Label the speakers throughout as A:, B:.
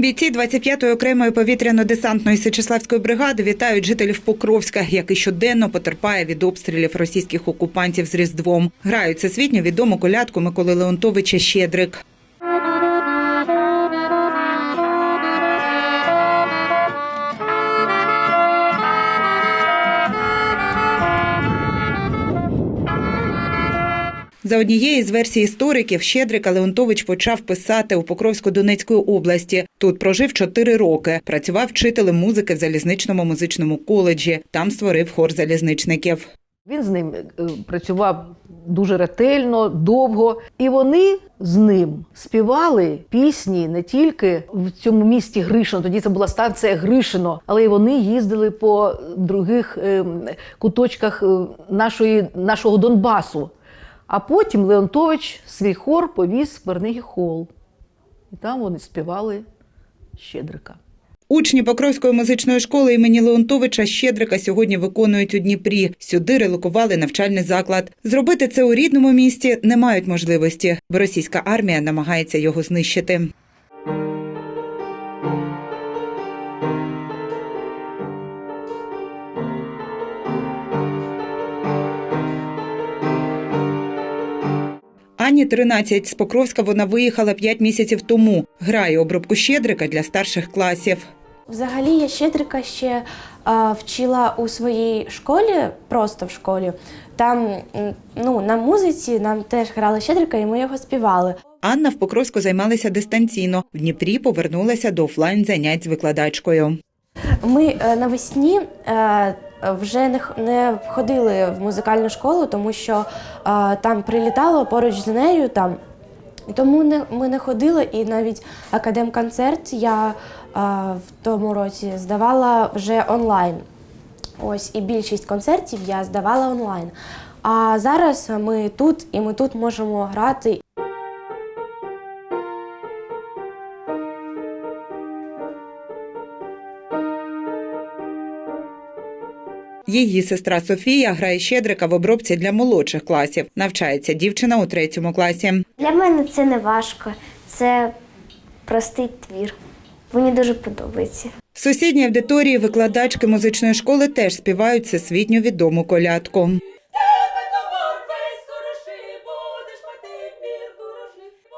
A: Бійці 25-ї окремої повітряно-десантної Сичиславської бригади вітають жителів Покровська, який щоденно потерпає від обстрілів російських окупантів з Різдвом. Грають всесвітньо відому колядку Миколи Леонтовича Щедрик. За однією з версій істориків, Щедрика Леонтович почав писати у Покровсько-Донецької області. Тут прожив чотири роки. Працював вчителем музики в залізничному музичному коледжі. Там створив хор залізничників.
B: Він з ним е, працював дуже ретельно, довго, і вони з ним співали пісні не тільки в цьому місті Гришино, тоді це була станція Гришино, але й вони їздили по других е, куточках е, нашої, нашого Донбасу. А потім Леонтович свій хор повіз в Бернегі Холл. І там вони співали Щедрика.
A: Учні Покровської музичної школи імені Леонтовича Щедрика сьогодні виконують у Дніпрі. Сюди релокували навчальний заклад. Зробити це у рідному місті не мають можливості, бо російська армія намагається його знищити. Ані 13 з Покровська вона виїхала 5 місяців тому. Грає обробку Щедрика для старших класів.
C: Взагалі я Щедрика ще а, вчила у своїй школі, просто в школі. Там ну, на музиці нам теж грали Щедрика, і ми його співали.
A: Анна в Покровську займалася дистанційно. В Дніпрі повернулася до офлайн занять з викладачкою.
C: Ми е, навесні е, вже не, не ходили в музикальну школу, тому що е, там прилітало поруч з нею. Там. Тому не, ми не ходили, і навіть академконцерт я е, в тому році здавала вже онлайн. Ось і більшість концертів я здавала онлайн. А зараз ми тут і ми тут можемо грати.
A: Її сестра Софія грає Щедрика в обробці для молодших класів. Навчається дівчина у третьому класі.
D: Для мене це не важко, це простий твір. Мені дуже подобається.
A: В сусідній аудиторії викладачки музичної школи теж співають всесвітньо відому колядку.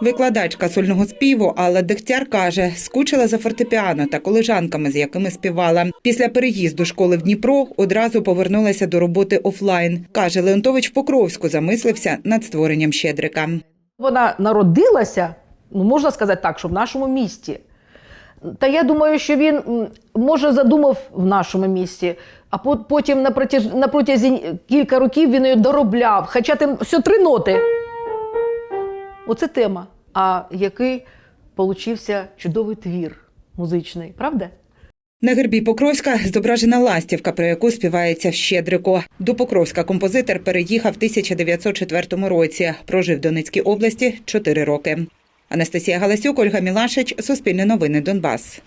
A: Викладачка сольного співу Алла Дегтяр каже, скучила за фортепіано та колежанками, з якими співала. Після переїзду школи в Дніпро одразу повернулася до роботи офлайн. каже Леонтович Покровську замислився над створенням Щедрика.
B: Вона народилася, ну можна сказати так, що в нашому місті. Та я думаю, що він може задумав в нашому місті, а по- потім на протязі кілька років він її доробляв. Хоча там все три ноти. Оце тема. А який получився чудовий твір музичний, правда?
A: На гербі Покровська зображена ластівка, про яку співається в Щедрику. До Покровська композитор переїхав в 1904 році. Прожив в Донецькій області 4 роки. Анастасія Галасюк, Ольга Мілашич, Суспільне новини Донбас.